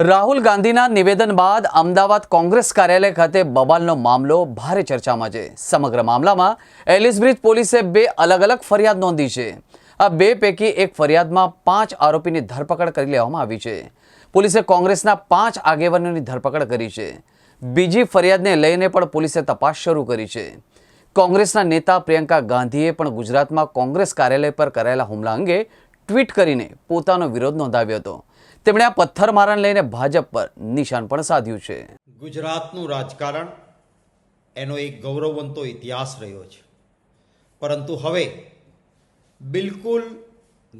રાહુલ ગાંધીના નિવેદન બાદ અમદાવાદ કોંગ્રેસ કાર્યાલય ખાતે બબાલનો મામલો ભારે ચર્ચામાં છે. સમગ્ર મામલામાં એલિસબ્રિજ પોલીસે બે અલગ અલગ ફરિયાદ નોંધી છે. આ બે પૈકી એક ફરિયાદમાં પાંચ આરોપીની ધરપકડ કરી લેવામાં આવી છે. પોલીસે કોંગ્રેસના પાંચ આગેવાનોની ધરપકડ કરી છે. બીજી ફરિયાદને લઈને પણ પોલીસે તપાસ શરૂ કરી છે. કોંગ્રેસના નેતા પ્રિયંકા ગાંધીએ પણ ગુજરાતમાં કોંગ્રેસ કાર્યાલય પર કરાયેલા હુમલા અંગે ટ્વીટ કરીને પોતાનો વિરોધ નોંધાવ્યો હતો. તેમણે આ પથ્થરમારાને લઈને ભાજપ પર નિશાન પણ સાધ્યું છે. ગુજરાતનું રાજકારણ એનો એક ગૌરવવંતો ઇતિહાસ રહ્યો છે. પરંતુ હવે બિલકુલ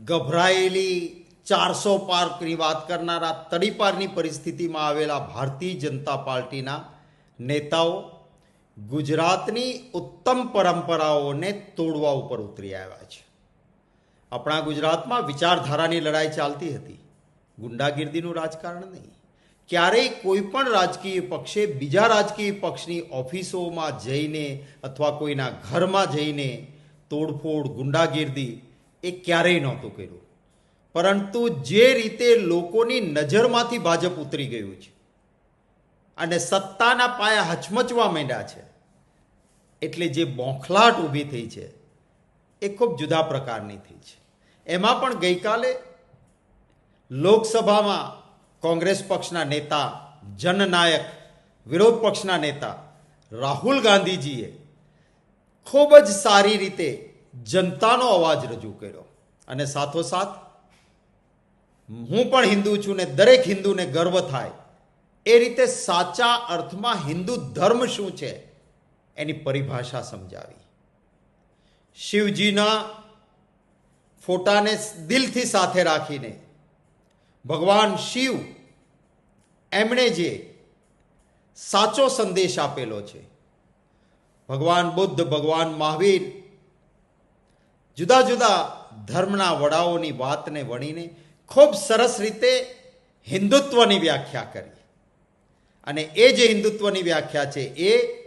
ગભરાયેલી ચારસો પાર્કની વાત કરનારા તડીપારની પરિસ્થિતિમાં આવેલા ભારતીય જનતા પાર્ટીના નેતાઓ ગુજરાતની ઉત્તમ પરંપરાઓને તોડવા ઉપર ઉતરી આવ્યા છે. આપણા ગુજરાતમાં વિચારધારાની લડાઈ ચાલતી હતી. ગુંડાગીર્દીનું રાજકારણ નહીં. ક્યારેય કોઈ પણ રાજકીય પક્ષે બીજા રાજકીય પક્ષની ઓફિસોમાં જઈને અથવા કોઈના ઘરમાં જઈને તોડફોડ, ગુંડાગીર્દી એ ક્યારેય નહોતું કર્યું. પરંતુ જે રીતે લોકોની નજરમાંથી ભાજપ ઉતરી ગયું છે અને સત્તાના પાયા હચમચવા માંડ્યા છે, એટલે જે બોંખલાટ ઊભી થઈ છે એ ખૂબ જુદા પ્રકારની થઈ છે. એમાં પણ ગઈકાલે લોકસભામાં કોંગ્રેસ પક્ષના નેતા, જનનાયક, વિરોધ પક્ષના નેતા રાહુલ ગાંધીજીએ ખૂબ જ સારી રીતે જનતાનો અવાજ રજૂ કર્યો. અને સાથોસાથ હું પણ હિન્દુ છું ને દરેક હિન્દુને ગર્વ થાય એ રીતે સાચા અર્થમાં હિન્દુ ધર્મ શું છે એની પરિભાષા સમજાવી. શિવજીના ફોટાને દિલથી સાથે રાખીને ભગવાન શિવ એમણે જે સાચો સંદેશ આપેલો છે. ભગવાન બુદ્ધ, ભગવાન મહાવીર, જુદા જુદા ધર્મના વડાઓની વાતને વણીને ખૂબ સરસ રીતે હિન્દુત્વની વ્યાખ્યા કરી. અને એ જે હિન્દુત્વની વ્યાખ્યા છે એ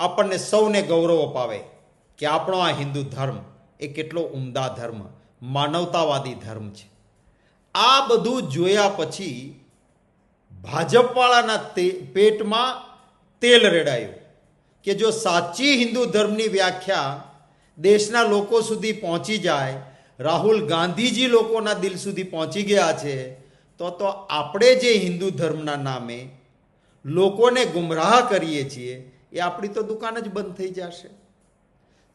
આપણને સૌને ગૌરવ અપાવે કે આપણો આ હિન્દુ ધર્મ એ કેટલો ઉમદા ધર્મ, માનવતાવાદી ધર્મ છે. આ બધું જોયા પછી ભાજપવાળાના પેટમાં તેલ રેડાયું કે જો સાચી હિન્દુ ધર્મની વ્યાખ્યા દેશના લોકો સુધી પહોંચી જાય, રાહુલ ગાંધીજી લોકોના દિલ સુધી પહોંચી ગયા છે, તો તો આપણે જે હિન્દુ ધર્મના નામે લોકોને ગુમરાહ કરીએ છીએ, એ આપણી તો દુકાન જ બંધ થઈ જશે.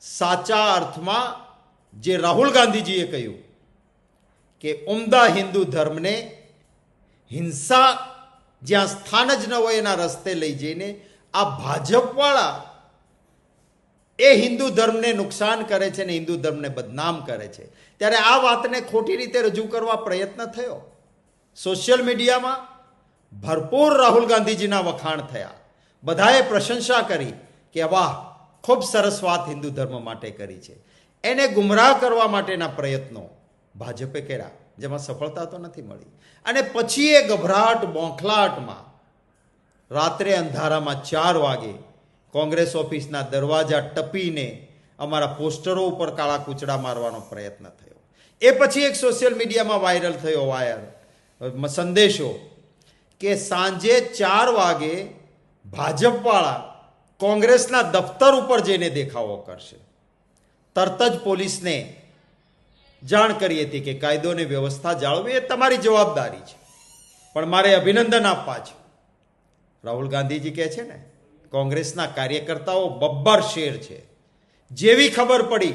સાચા અર્થમાં જે રાહુલ ગાંધીજીએ કહ્યું કે ઉમદા હિન્દુ ધર્મને હિંસા જ્યાં સ્થાન જ ન હોય એના રસ્તે લઈ જઈને આ ભાજપવાળા એ હિન્દુ ધર્મને નુકસાન કરે છે ને હિન્દુ ધર્મને બદનામ કરે છે. ત્યારે આ વાતને ખોટી રીતે રજૂ કરવા પ્રયત્ન થયો. સોશિયલ મીડિયામાં ભરપૂર રાહુલ ગાંધીજીના વખાણ થયા. બધાએ પ્રશંસા કરી કે વાહ, ખૂબ સરસ વાત હિન્દુ ધર્મ માટે કરી છે. એને ગુમરાહ કરવા માટેના પ્રયત્નો ભાજપે કર્યા, જેમાં સફળતા તો નથી મળી. અને પછી એ ગભરાટ, બોંખલાટમાં રાત્રે અંધારામાં ચાર વાગે કોંગ્રેસ ઓફિસના દરવાજા ટપીને અમારા પોસ્ટરો ઉપર કાળા કૂચડા મારવાનો પ્રયત્ન થયો. એ પછી એક સોશિયલ મીડિયામાં વાયરલ થયો વાયર સંદેશો કે સાંજે ચાર વાગે ભાજપવાળા કોંગ્રેસના દફતર ઉપર જઈને દેખાવો કરશે. તરત જ પોલીસને જાણ કરી હતી કે કાયદો અને વ્યવસ્થા જાળવવી એ તમારી જવાબદારી છે. પણ મારે અભિનંદન આપવા છે. રાહુલ ગાંધીજી કહે છે ને, કોંગ્રેસના કાર્યકર્તાઓ બબ્બર શેર છે. જેવી ખબર પડી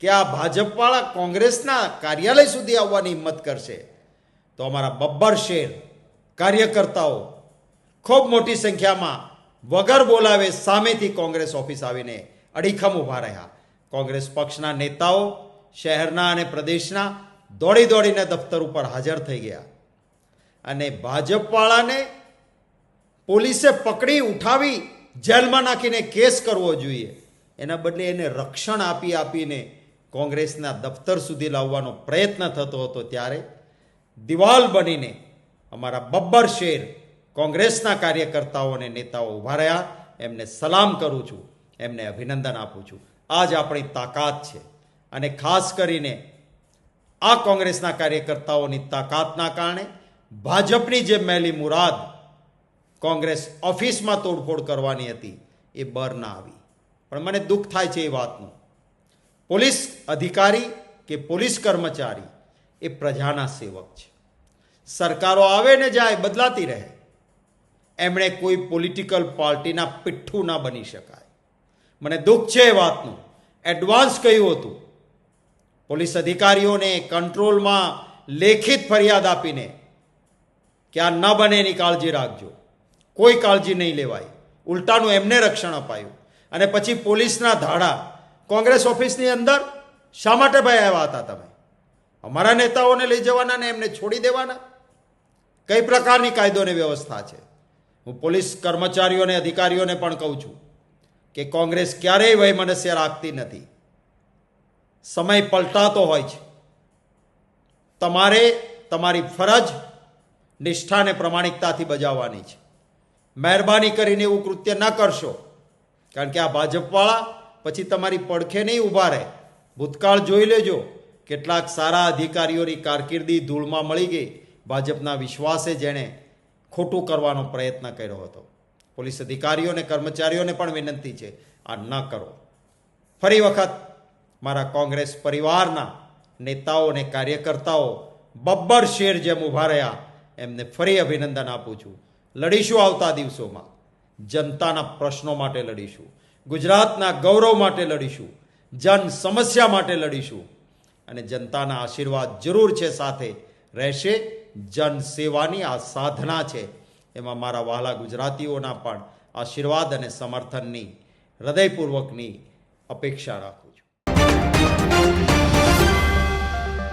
કે આ ભાજપવાળા કોંગ્રેસના કાર્યાલય સુધી આવવાની હિંમત કરશે, તો અમારા બબ્બર શેર કાર્યકર્તાઓ ખૂબ મોટી સંખ્યામાં વગર બોલાવે સામેથી કોંગ્રેસ ઓફિસ આવીને અડીખમ ઊભા રહ્યા. કોંગ્રેસ પક્ષના નેતાઓ શહેરના અને પ્રદેશના દોડી દોડીને દફતર ઉપર હાજર થઈ ગયા. અને ભાજપવાળાને પોલીસે પકડી ઉઠાવી જેલમાં નાખીને કેસ કરવો જોઈએ. એના બદલે એને રક્ષણ આપી આપીને કોંગ્રેસના દફતર સુધી લાવવાનો પ્રયત્ન થતો હતો ત્યારે દિવાલ બનીને અમારા બબ્બર શેર કોંગ્રેસના કાર્યકર્તાઓ અને નેતાઓ ઊભા રહ્યા. એમને સલામ કરું છું. એમને અભિનંદન આપું છું. આ જ આપણી તાકાત છે. અને ખાસ કરીને આ કોંગ્રેસના કાર્યકર્તાઓની તાકાતના કારણે ભાજપની જે મેલી મુરાદ કોંગ્રેસ ઓફિસમાં તોડફોડ કરવાની હતી, એ બર ના આવી. પણ મને દુઃખ થાય છે એ વાતનું. પોલીસ અધિકારી કે પોલીસ કર્મચારી એ પ્રજાના સેવક છે. સરકારો આવે ને જાય, બદલાતી રહે. એમણે કોઈ પોલિટિકલ પાર્ટીના પિઠ્ઠું ના બની શકાય. મને દુઃખ છે એ વાતનું. એડવાન્સ કહ્યું હતું પોલીસ અધિકારીઓને કંટ્રોલમાં લેખિત ફરિયાદ આપીને કે આ ન બને એની કાળજી રાખજો. કોઈ કાળજી નહીં લેવાય. ઉલટાનું એમને રક્ષણ અપાયું. અને પછી પોલીસના ધાડા કોંગ્રેસ ઓફિસની અંદર શા માટે ભાઈ આવ્યા હતા તમે? અમારા નેતાઓને લઈ જવાના ને એમને છોડી દેવાના? કઈ પ્રકારની કાયદોની વ્યવસ્થા છે? હું પોલીસ કર્મચારીઓને, અધિકારીઓને પણ કહું છું કે કોંગ્રેસ ક્યારેય વયમનસ્ય રાખતી નથી. સમય પલટાતો હોય છે. તમારે તમારી ફરજ નિષ્ઠા અને પ્રમાણિકતાથી બજાવવાની છે. મહેરબાની કરીને એવું કૃત્ય ન કરશો. કારણ કે આ ભાજપવાળા પછી તમારી પડખે નહીં ઊભા રહે. ભૂતકાળ જોઈ લેજો. કેટલાક સારા અધિકારીઓની કારકિર્દી ધૂળમાં મળી ગઈ. ભાજપના વિશ્વાસે જેણે ખોટું કરવાનો પ્રયત્ન કર્યો હતો. પોલીસ અધિકારીઓને કર્મચારીઓને પણ વિનંતી છે, આ ન કરો. ફરી વખત મારા કોંગ્રેસ પરિવારના નેતાઓ અને કાર્યકર્તાઓ બબ્બર શેર જેમ ઊભા રહ્યા, એમને ફરી અભિનંદન આપું છું. લડીશું આવતા દિવસોમાં. જનતાના પ્રશ્નો માટે લડીશું. ગુજરાતના ગૌરવ માટે લડીશું. જન સમસ્યા માટે લડીશું. અને જનતાના આશીર્વાદ જરૂર છે સાથે રહેશે. જન સેવાની આ સાધના છે. એમાં મારા વહાલા ગુજરાતીઓના પણ આશીર્વાદ અને સમર્થનની, હૃદયપૂર્વકની અપેક્ષા રાખું.